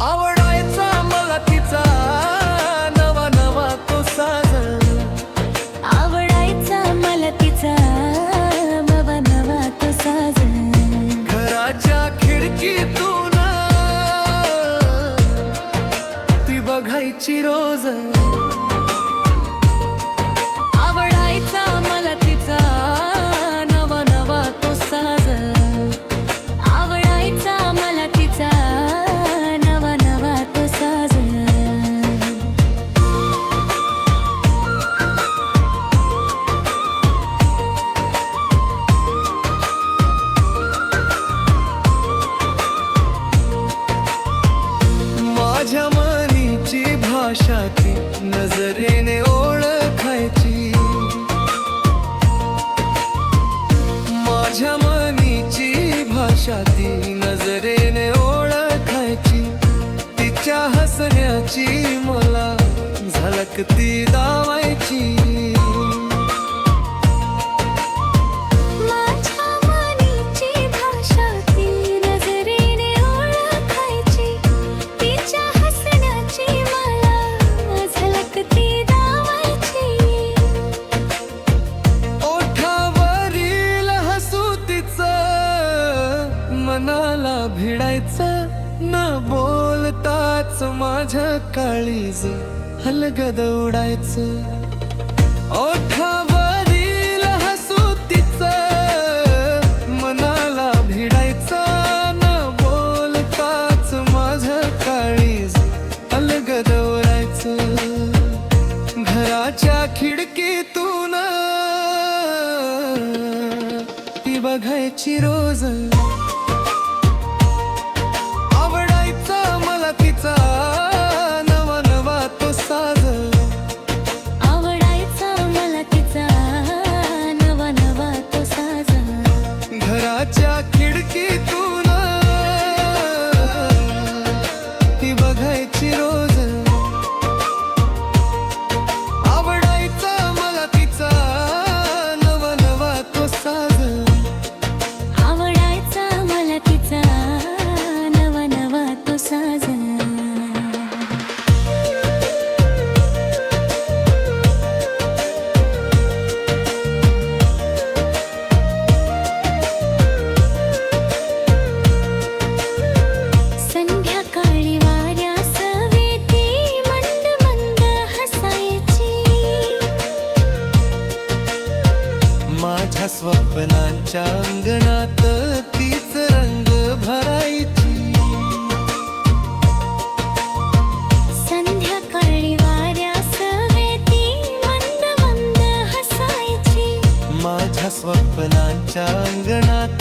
our करायची मला झलकती दावायची. माझ्या काळीज हलगद उडायचं. ओठावरील मनाला भिडायचं बोलताच काळीज घराच्या खिडकीतून ती बघायची रोज भावनांच्या अंगणात तीच रंग भरायची. संध्याकाळी वाऱ्या मंद मंद हसायची. माझ्या स्वप्नांच्या अंगणात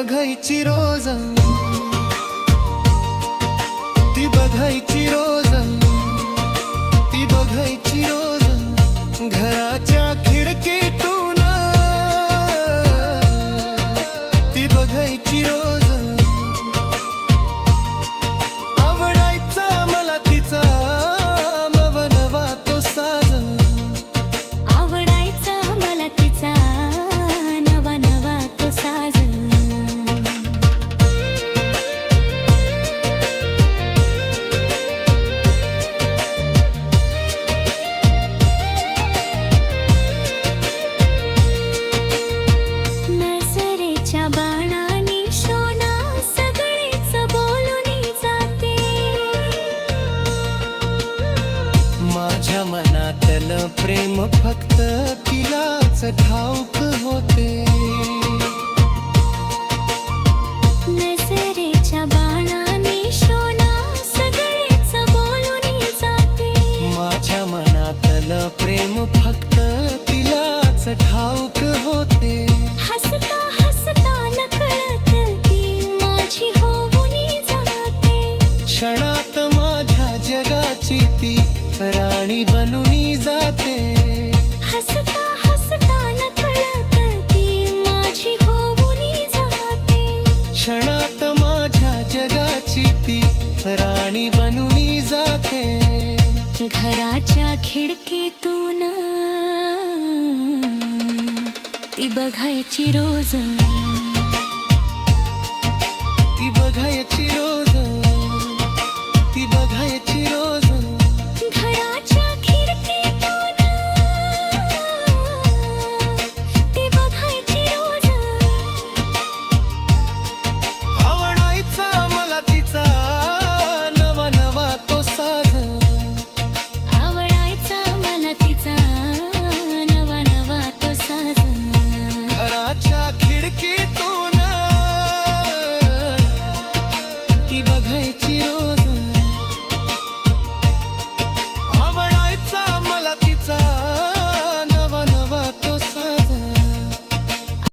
बघायची रोज ती बघायची मनाच ठाऊक होते। जाते. माझ्या मनातलं प्रेम फक्त तिलाच ठाऊक होते. हसता हसता माझी जाते. क्षणात माझ्या जगाची ती राणी बनून जाते. राणी बनून जाते. घराच्या खिडकीतून ती बघायची रोज. ती बघायची रोज.